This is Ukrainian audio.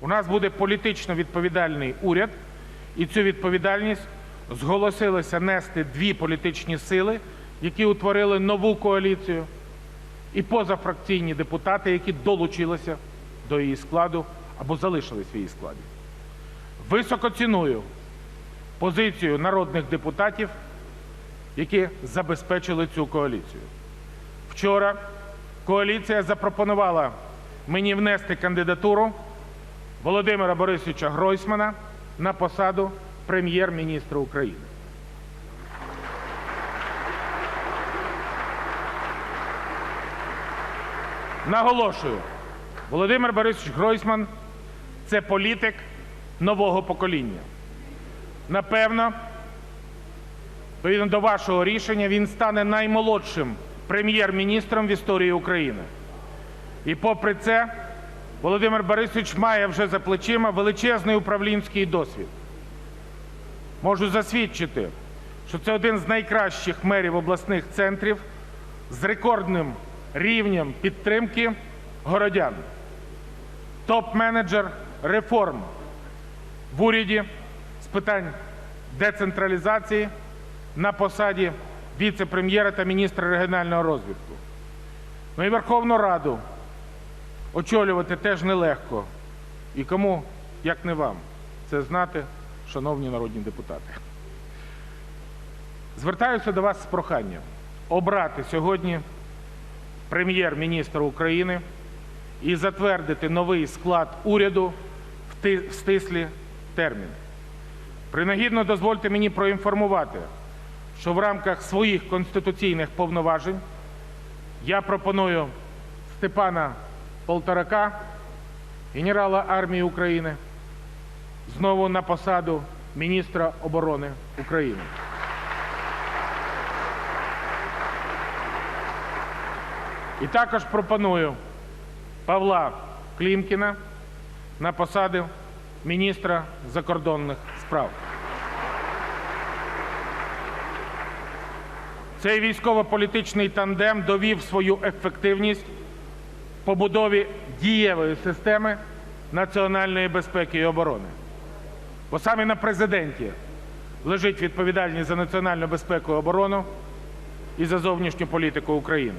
У нас буде політично відповідальний уряд, і цю відповідальність зголосилися нести дві політичні сили, які утворили нову коаліцію, і позафракційні депутати, які долучилися до її складу або залишились в її складі. Високо ціную позицію народних депутатів, які забезпечили цю коаліцію. Вчора коаліція запропонувала мені внести кандидатуру Володимира Борисовича Гройсмана на посаду прем'єр-міністра України. Наголошую, Володимир Борисович Гройсман це політик нового покоління. Напевно, відповідно до вашого рішення, він стане наймолодшим прем'єр-міністром в історії України. І попри це, Володимир Борисович має вже за плечима величезний управлінський досвід. Можу засвідчити, що це один з найкращих мерів обласних центрів з рекордним рівнем підтримки городян. Топ-менеджер реформ в уряді з питань децентралізації на посаді віце-прем'єра та міністра регіонального розвитку. Ну і Верховну Раду очолювати теж нелегко. І кому, як не вам, це знати, шановні народні депутати. Звертаюся до вас з проханням обрати сьогодні прем'єр-міністра України і затвердити новий склад уряду в стислі терміни. Принагідно дозвольте мені проінформувати, що в рамках своїх конституційних повноважень я пропоную Степана Полторака, генерала армії України, знову на посаду міністра оборони України. І також пропоную Павла Клімкіна на посаду міністра закордонних справ. Цей військово-політичний тандем довів свою ефективність побудові дієвої системи національної безпеки і оборони. Бо саме на президенті лежить відповідальність за національну безпеку і оборону і за зовнішню політику України.